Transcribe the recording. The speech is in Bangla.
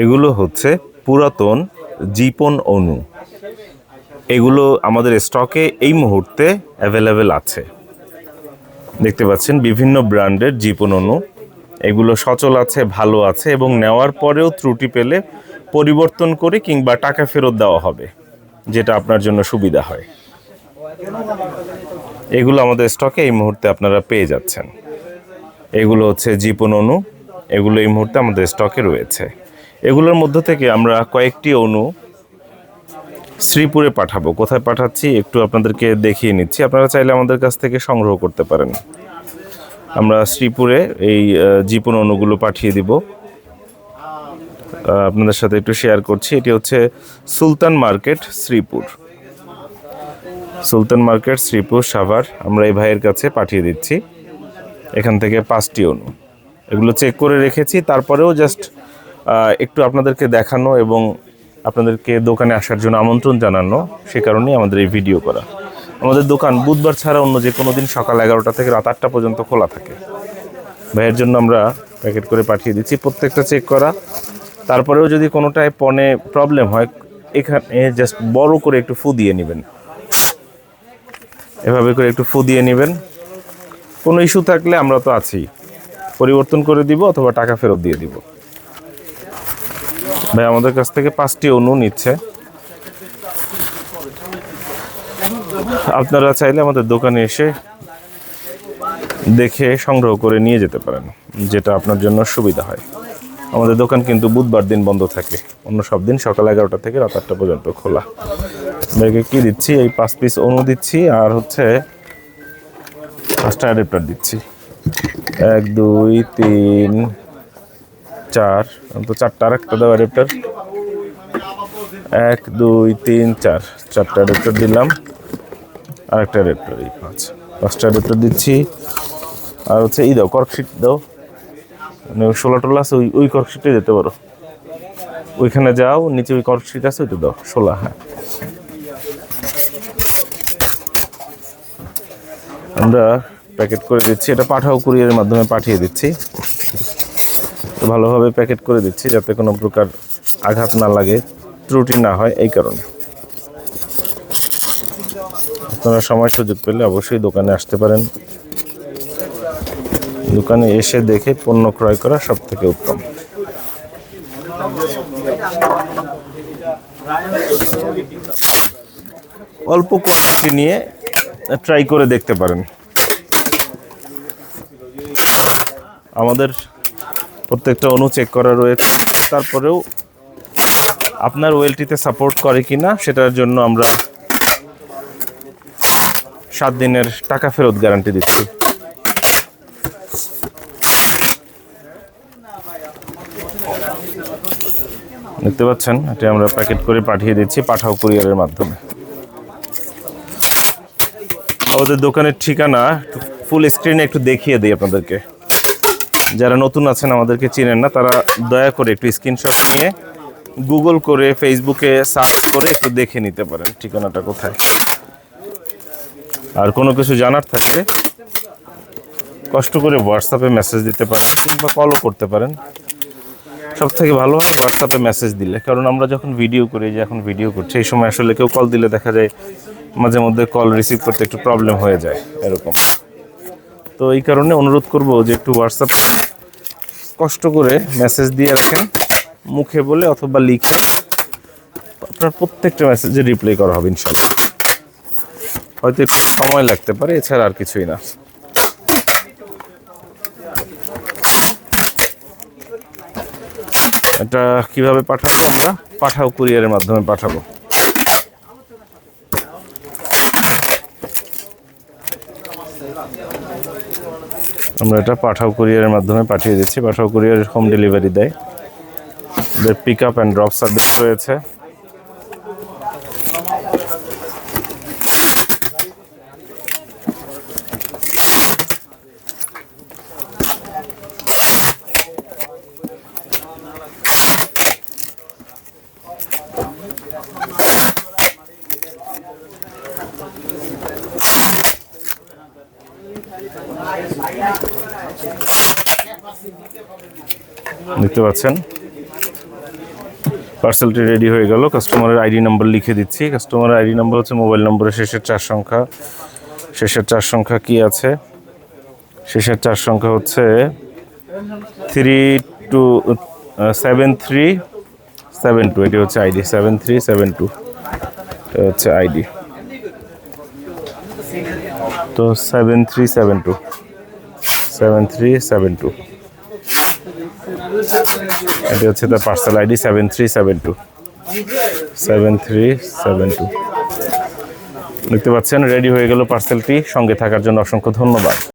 এগুলো হচ্ছে পুরাতন জীপন অণু। এগুলো আমাদের স্টকে এই মুহূর্তে অ্যাভেলেবেল আছে। দেখতে পাচ্ছেন বিভিন্ন ব্র্যান্ডের জীপন অণু। এগুলো সচল আছে, ভালো আছে এবং নেওয়ার পরেও ত্রুটি পেলে পরিবর্তন করে কিংবা টাকা ফেরত দেওয়া হবে, যেটা আপনার জন্য সুবিধা হয়। এগুলো আমাদের স্টকে এই মুহূর্তে আপনারা পেয়ে যাচ্ছেন। এগুলো হচ্ছে জীপন অণু। এগুলো এই মুহূর্তে আমাদের স্টকে রয়েছে। এগুলোর মধ্য থেকে আমরা কয়েকটি অণু শ্রীপুরে পাঠাবো। কোথায় পাঠাচ্ছি একটু আপনাদেরকে দেখিয়ে নিচ্ছি। আপনারা চাইলে আমাদের কাছ থেকে সংগ্রহ করতে পারেন। আমরা শ্রীপুরে এই জীবন অণুগুলো পাঠিয়ে দিব। আপনাদের সাথে একটু শেয়ার করছি। এটি হচ্ছে সুলতান মার্কেট, শ্রীপুর। সুলতান মার্কেট, শ্রীপুর, সাভার, আমরা এই ভাইয়ের কাছে পাঠিয়ে দিচ্ছি। এখান থেকে পাঁচটি অণু। এগুলো চেক করে রেখেছি। তারপরেও জাস্ট একটু আপনাদেরকে দেখানো এবং আপনাদেরকে দোকানে আসার জন্য আমন্ত্রণ জানানো, সে কারণেই আমাদের এই ভিডিও করা। আমাদের দোকান বুধবার ছাড়া অন্য যে কোনো দিন সকাল এগারোটা থেকে রাত আটটা পর্যন্ত খোলা থাকে। ভাইয়ের জন্য আমরা প্যাকেট করে পাঠিয়ে দিচ্ছি, প্রত্যেকটা চেক করা। তারপরেও যদি কোনোটায় পনে প্রবলেম হয়, এখানে জাস্ট বড় করে একটু ফু দিয়ে নেবেন। এভাবে করে একটু ফু দিয়ে নেবেন। কোনো ইস্যু থাকলে আমরা তো আছি। পরিবর্তন করে দিব অথবা টাকা ফেরত দিয়ে দিব। ভাই আমাদের কাছ থেকে পাঁচটি অণু নিচ্ছে। আপনারা চাইলে আমাদের দোকানে এসে দেখে সংগ্রহ করে নিয়ে যেতে পারেন, যেটা আপনার জন্য সুবিধা হয়। আমাদের দোকান কিন্তু বুধবার দিন বন্ধ থাকে, অন্য সব দিন সকাল এগারোটা থেকে রাত আটটা পর্যন্ত খোলা। আপনাকে কি দিচ্ছি? এই পাঁচ পিস অণু দিচ্ছি, আর হচ্ছে পাঁচটা অ্যাডাপ্টার দিচ্ছি। এক, দুই, তিন চার, তো চারটা আর একটা দাও অ্যাডাপ্টার এক, দুই, তিন, চার, চারটা অ্যাডাপ্টার দিলাম। আর একটা অ্যাডাপ্টার এই পাঁচ। পাঁচটা অ্যাডাপ্টার দিচ্ছি। আর হচ্ছে এই দাও কর্কশিট দাও। মানে ষোলো টোলা আছে, ওই ওই কর্কশিটে যেতে পারো। ওইখানে যাও, নিচে ওই কর্কশিট আছে, ওইটা দাও, ষোলা হ্যাঁ। আমরা প্যাকেট করে দিচ্ছি। এটা পাঠাও কুরিয়ারের মাধ্যমে পাঠিয়ে দিচ্ছি। ভালোভাবে প্যাকেট করে দিচ্ছি যাতে কোনো প্রকার আঘাত না লাগে, ত্রুটি না হয় এই কারণে। আপনারা সময় সুযোগ পেলে অবশ্যই দোকানে আসতে পারেন। দোকানে এসে দেখে পণ্য ক্রয় করা সব থেকে উত্তম। অল্প কোয়ান্টিটি নিয়ে ট্রাই করে দেখতে পারেন। আমাদের প্রত্যেকটা অণু চেক করা রয়েছে। তারপরেও আপনার ওয়েলটিতে সাপোর্ট করে কি না সেটার জন্য আমরা সাত দিনের টাকা ফেরত গ্যারান্টি দিচ্ছি। দেখতে পাচ্ছেন, এটা আমরা প্যাকেট করে পাঠিয়ে দিচ্ছি পাঠাও কুরিয়ারের মাধ্যমে। আমাদের দোকানের ঠিকানা ফুল স্ক্রিনে একটু দেখিয়ে দিই আপনাদেরকে। যারা নতুন আছেন, আমাদেরকে চিনেন না, তারা দয়া করে একটু স্ক্রিনশট নিয়ে গুগল করে ফেসবুকে সার্চ করে একটু দেখে নিতে পারেন, ঠিকানাটা কোথায়। আর কোনো কিছু জানার থাকলে কষ্ট করে হোয়াটসঅ্যাপে মেসেজ দিতে পারেন কিংবা কলও করতে পারেন। সব থেকে ভালো হয় হোয়াটসঅ্যাপে মেসেজ দিলে, কারণ আমরা যখন ভিডিও করি, যে এখন ভিডিও করছি এই সময় আসলে কেউ কল দিলে দেখা যায় মাঝে মধ্যে কল রিসিভ করতে একটু প্রবলেম হয়ে যায়, এরকম। তো এই কারণে অনুরোধ করব যে একটু হোয়াটসঅ্যাপে কষ্ট করে মেসেজ দিয়ে রাখেন, মুখে বলে অথবা লিখে আপনার প্রত্যেকটা মেসেজে রিপ্লাই করা হবে ইনশাল্লাহ। হয়তো একটু সময় লাগতে পারে, এছাড়া আর কিছুই না। এটা কীভাবে পাঠাবো আমরা? পাঠাও কুরিয়ারের মাধ্যমে পাঠাবো। আমরা এটা পাঠাও কুরিয়ারের মাধ্যমে পাঠিয়ে দিচ্ছি। পাঠাও কুরিয়ার হোম ডেলিভারি দেয়। এদের pick up and drop service রয়েছে। দেখতে পাচ্ছেন? পার্সেলটি রেডি হয়ে গেল। কাস্টমারের আইডি নাম্বার লিখে দিচ্ছি। কাস্টমারের আইডি নাম্বার হচ্ছে মোবাইল নম্বরের শেষের চার সংখ্যা। শেষের চার সংখ্যা কি আছে? শেষের চার সংখ্যা হচ্ছে three two seven three seven two এটি হচ্ছে ID seven three seven two এটা হচ্ছে আইডি তো seven three seven two seven three seven two এটি হচ্ছে তার parcel ID seven three seven two seven three seven two দেখতে পাচ্ছেন রেডি হয়ে গেল পার্সেলটি সঙ্গে থাকার জন্য অসংখ্য ধন্যবাদ।